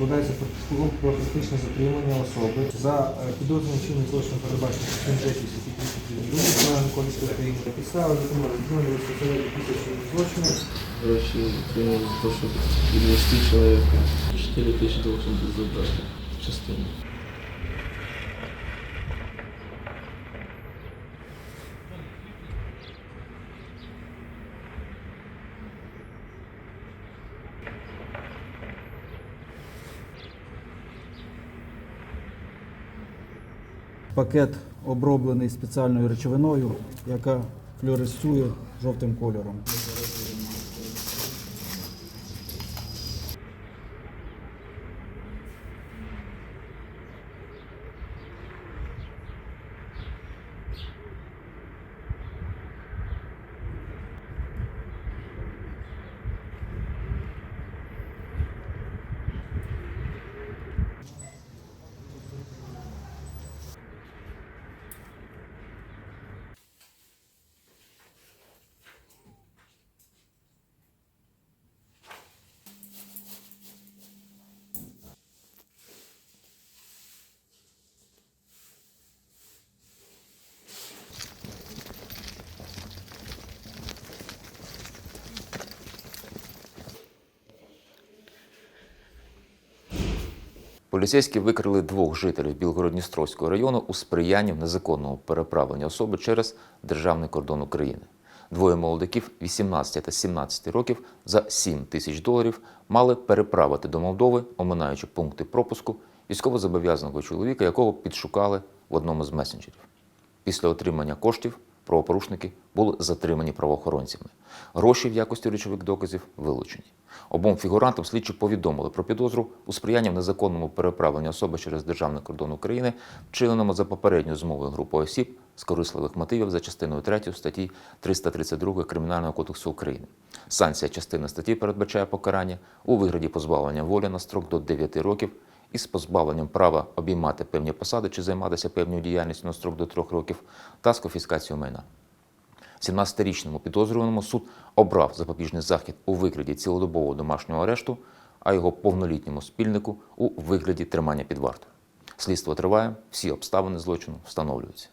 складається про фактичне затримання особи за е, підозрюваним чинним злочином передбачення частин 3 статті 32 Кримінального кодексу України. Підстава закону відновлює безпосередньо після злочину. Короче, то, що відвести чоловіка. 4 тысячи должен был частину. Пакет оброблений спеціальною речовиною, яка флюоресцює жовтим кольором. Поліцейські викрили двох жителів Білгород-Дністровського району у сприянні в незаконному переправленні особи через державний кордон України. Двоє молодиків 18 та 17 років за 7 тисяч доларів мали переправити до Молдови, оминаючи пункти пропуску військовозобов'язаного чоловіка, якого підшукали в одному з месенджерів. Після отримання коштів правопорушники були затримані правоохоронцями. Гроші в якості речових доказів вилучені. Обом фігурантам слідчі повідомили про підозру у сприянні в незаконному переправленні особи через державний кордон України, вчиненому за попередньою змовою групою осіб з корисливих мотивів за частиною 3 статті 332 Кримінального кодексу України. Санкція частини статті передбачає покарання у вигляді позбавлення волі на строк до 9 років із позбавленням права обіймати певні посади чи займатися певною діяльністю на строк до 3 років та з конфіскацією майна. 17-річному підозрюваному суд обрав запобіжний захід у вигляді цілодобового домашнього арешту, а його повнолітньому спільнику у вигляді тримання під вартою. Слідство триває, всі обставини злочину встановлюються.